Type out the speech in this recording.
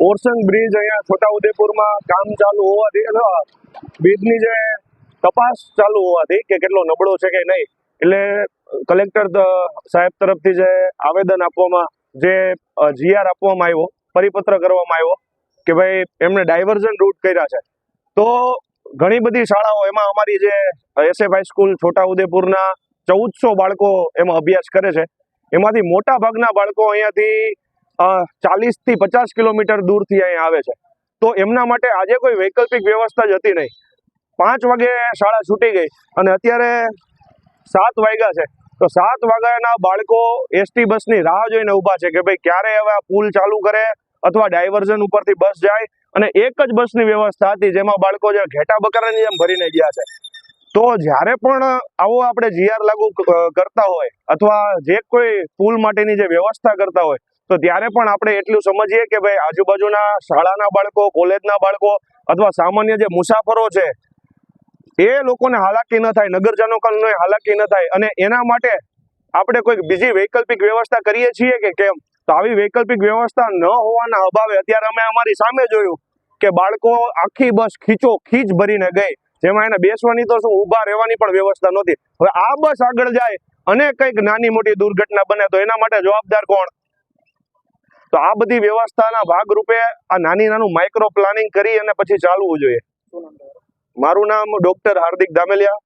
Orsang bridge અહીંયા છોટાઉદેપુરમાં કામ ચાલુ હોવાથી અથવા બ્રિજની જે તપાસ ચાલુ હોવાથી કે કેટલો નબળો છે કે નહીં, એટલે કલેક્ટર સાહેબ તરફથી જે આવેદન આપવામાં, જે જીઆર આપવામાં આવ્યો, પરિપત્ર કરવામાં આવ્યો કે ભાઈ એમને ડાયવર્ઝન રૂટ કર્યા છે. તો ઘણી બધી શાળાઓ એમાં અમારી જે એસએફ હાઈસ્કૂલ છોટાઉદેપુરના ચૌદસો બાળકો એમાં અભ્યાસ કરે છે. એમાંથી મોટા ભાગના બાળકો અહીંયાથી ચાલીસથી પચાસ કિલોમીટર દૂરથી અહીંયા આવે છે. તો એમના માટે આજે કોઈ વૈકલ્પિક વ્યવસ્થા જ હતી નહીં. પાંચ વાગે શાળા છૂટી ગઈ અને અત્યારે સાત વાગ્યા છે. તો સાત વાગ્યાના બાળકો એસટી બસની રાહ જોઈને ઊભા છે કે ભાઈ ક્યારે હવે આ પુલ ચાલુ કરે અથવા ડાયવર્ઝન ઉપરથી બસ જાય? અને એક જ બસની વ્યવસ્થા હતી જેમાં બાળકો જે ઘેટા બકરાની જેમ ભરીને ગયા છે. તો જ્યારે પણ આવો આપણે જીઆર લાગુ કરતા હોય અથવા જે કોઈ પુલ માટેની જે વ્યવસ્થા કરતા હોય તો ત્યારે પણ આપણે એટલું સમજીએ કે ભાઈ આજુબાજુના શાળાના બાળકો, કોલેજના બાળકો અથવા સામાન્ય જે મુસાફરો છે, એ લોકોને હાલાકી ન થાય નગરજનોને હાલાકી ન થાય અને એના માટે આપણે કોઈક બીજી વૈકલ્પિક વ્યવસ્થા કરીએ છીએ કે કેમ? તો આવી વૈકલ્પિક વ્યવસ્થા ન હોવાના અભાવે અત્યારે અમે અમારી સામે જોયું કે બાળકો આખી બસ ખીચો ખીચ ભરીને ગઈ. જેમાં એને બેસવાની તો શું, ઊભા રહેવાની પણ વ્યવસ્થા નહોતી. હવે આ બસ આગળ જાય અને કંઈક નાની મોટી દુર્ઘટના બને તો એના માટે જવાબદાર કોણ? તો આ બધી વ્યવસ્થાના ભાગરૂપે આ નાની નાનું માઇક્રો પ્લાનિંગ કરી અને પછી ચાલવું જોઈએ. મારું નામ ડોક્ટર હાર્દિક દામેલિયા